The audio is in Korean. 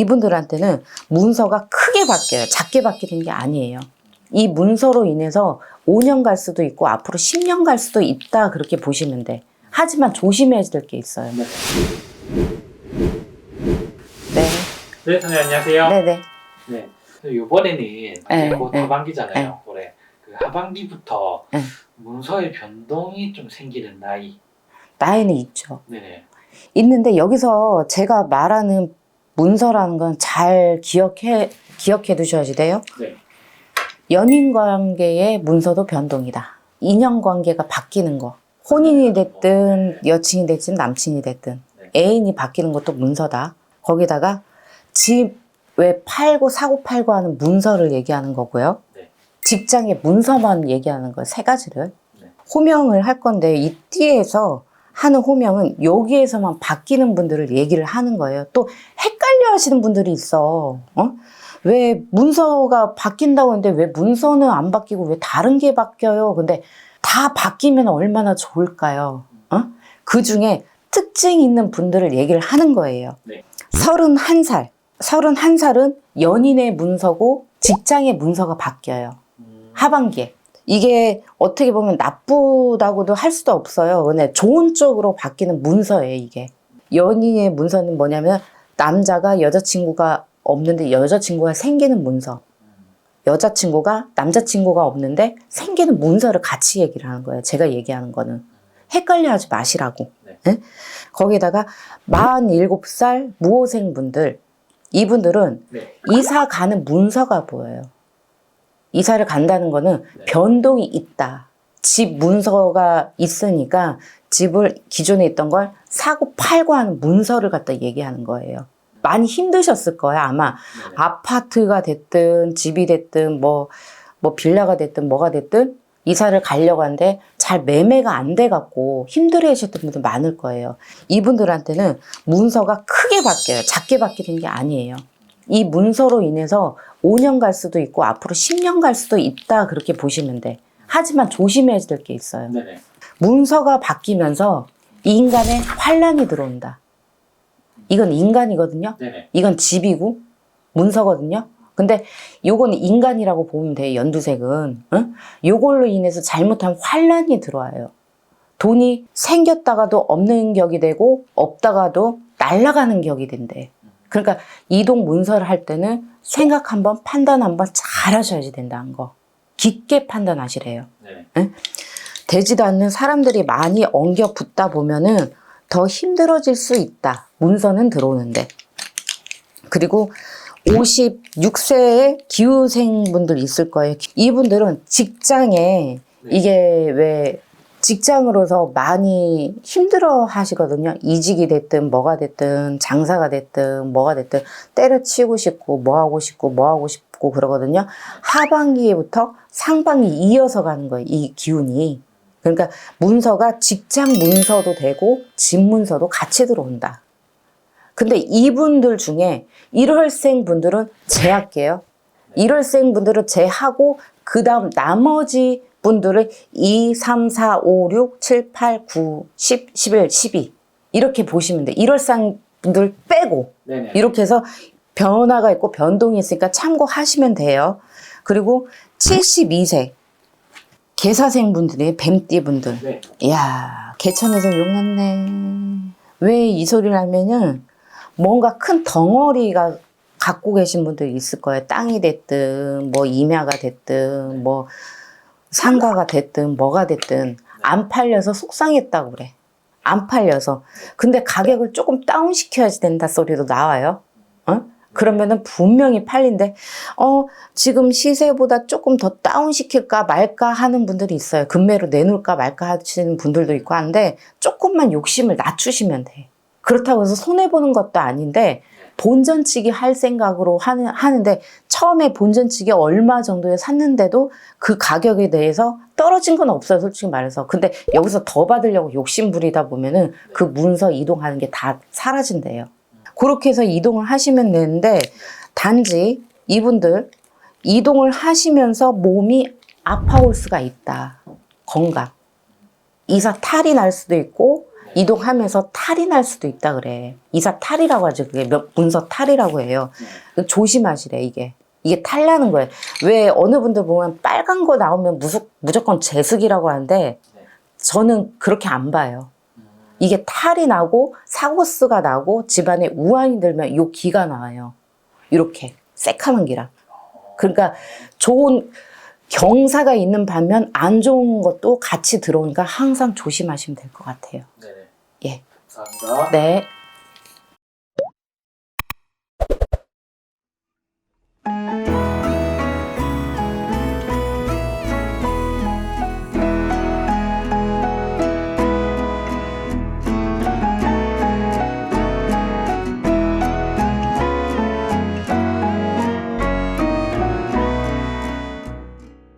이분들한테는 문서가 크게 바뀌어요. 작게 바뀌는 게 아니에요. 이 문서로 인해서 5년 갈 수도 있고 앞으로 10년 갈 수도 있다 그렇게 보시면 돼. 하지만 조심해야 될 게 있어요. 네. 네, 네, 선생님 안녕하세요. 네, 네. 네. 이번에는 네, 곧 네. 하반기잖아요. 올해 그 하반기부터 네. 문서의 변동이 좀 생기는 나이. 나이는 있죠. 네네. 있는데 여기서 제가 말하는 문서라는 건 잘 기억해 기억해 두셔야 돼요. 네. 연인 관계의 문서도 변동이다. 인연 관계가 바뀌는 거. 혼인이 됐든 여친이 됐든 남친이 됐든 네. 애인이 바뀌는 것도 문서다. 거기다가 집 왜 팔고 사고 팔고 하는 문서를 얘기하는 거고요. 네. 직장의 문서만 얘기하는 거 세 가지를 네. 호명을 할 건데 이 띠에서 하는 호명은 여기에서만 바뀌는 분들을 얘기를 하는 거예요. 또헷 하시는 분들이 있어. 어? 왜 문서가 바뀐다고 하는데 왜 문서는 안 바뀌고 왜 다른 게 바뀌어요? 근데 다 바뀌면 얼마나 좋을까요? 어? 그 중에 특징 있는 분들을 얘기를 하는 거예요. 네. 31살. 31살은 연인의 문서고 직장의 문서가 바뀌어요. 음, 하반기에. 이게 어떻게 보면 나쁘다고도 할 수도 없어요. 근데 좋은 쪽으로 바뀌는 문서예요, 이게. 연인의 문서는 뭐냐면 남자가 여자친구가 없는데 여자친구가 생기는 문서. 여자친구가 남자친구가 없는데 생기는 문서를 같이 얘기를 하는 거예요. 제가 얘기하는 거는. 헷갈려 하지 마시라고. 네. 예? 거기다가 47살 무호생 분들, 이분들은 네. 이사 가는 문서가 보여요. 이사를 간다는 거는 네. 변동이 있다. 집 문서가 있으니까 집을 기존에 있던 걸 사고 팔고 하는 문서를 갖다 얘기하는 거예요. 많이 힘드셨을 거예요, 아마. 네네. 아파트가 됐든 집이 됐든 뭐, 뭐 빌라가 됐든 뭐가 됐든 이사를 가려고 하는데 잘 매매가 안 돼 갖고 힘들어 하셨던 분들 많을 거예요. 이분들한테는 문서가 크게 바뀌어요. 작게 바뀌는 게 아니에요. 이 문서로 인해서 5년 갈 수도 있고 앞으로 10년 갈 수도 있다 그렇게 보시면 돼. 하지만 조심해야 될 게 있어요. 네네. 문서가 바뀌면서 인간의 환란이 들어온다. 이건 인간이거든요. 네네. 이건 집이고 문서거든요. 근데 요건 인간이라고 보면 돼요. 연두색은. 응? 요걸로 인해서 잘못하면 환란이 들어와요. 돈이 생겼다가도 없는 격이 되고 없다가도 날아가는 격이 된대. 그러니까 이동 문서를 할 때는 생각 한번 판단 한번 잘 하셔야 된다는 거. 깊게 판단하시래요. 네네. 되지도 않는 사람들이 많이 엉겨 붙다 보면은 더 힘들어질 수 있다. 문서는 들어오는데. 그리고 56세의 기후생분들 있을 거예요. 이분들은 직장에 네. 이게 왜 직장으로서 많이 힘들어 하시거든요. 이직이 됐든 뭐가 됐든 장사가 됐든 뭐가 됐든 때려치우고 싶고 뭐 하고 싶고 뭐 하고 싶고 그러거든요. 하반기부터 상반기 이어서 가는 거예요. 이 기운이. 그러니까 문서가 직장 문서도 되고 집 문서도 같이 들어온다. 근데 이분들 중에 1월생 분들은 제할게요. 1월생 분들은 제하고 그 다음 나머지 분들은 2, 3, 4, 5, 6, 7, 8, 9, 10, 11, 12 이렇게 보시면 돼. 1월생 분들 빼고 네네. 이렇게 해서 변화가 있고 변동이 있으니까 참고하시면 돼요. 그리고 72세 개사생 분들이 뱀띠 분들 네. 이야, 개천에서 욕 났네. 왜 이 소리를 하면은 뭔가 큰 덩어리가 갖고 계신 분들이 있을 거예요. 땅이 됐든, 뭐 임야가 됐든, 뭐 상가가 됐든, 뭐가 됐든, 안 팔려서 속상했다고 그래. 안 팔려서. 근데 가격을 조금 다운시켜야지 된다 소리도 나와요. 어? 그러면은 분명히 팔린데, 어, 지금 시세보다 조금 더 다운 시킬까 말까 하는 분들이 있어요. 금매로 내놓을까 말까 하시는 분들도 있고 하는데, 조금만 욕심을 낮추시면 돼. 그렇다고 해서 손해 보는 것도 아닌데, 본전치기 할 생각으로 하는, 하는데, 처음에 본전치기 얼마 정도에 샀는데도 그 가격에 대해서 떨어진 건 없어요, 솔직히 말해서. 근데 여기서 더 받으려고 욕심 부리다 보면은 그 문서 이동하는 게 다 사라진대요. 그렇게 해서 이동을 하시면 되는데, 단지 이분들 이동을 하시면서 몸이 아파올 수가 있다. 건강. 이사 탈이 날 수도 있고, 이동하면서 탈이 날 수도 있다 그래. 이사 탈이라고 하죠. 그게 몇- 문서 탈이라고 해요. 조심하시래 이게. 이게 탈나는 거예요. 왜 어느 분들 보면 빨간 거 나오면 무조, 무조건 제습이라고 하는데 네. 저는 그렇게 안 봐요. 음, 이게 탈이 나고 사고스가 나고 집안에 우환이 들면 요 기가 나와요. 이렇게 새카만 기라. 그러니까 좋은 경사가 있는 반면 안 좋은 것도 같이 들어오니까 항상 조심하시면 될 것 같아요. 네네. 예. 감사합니다. 네.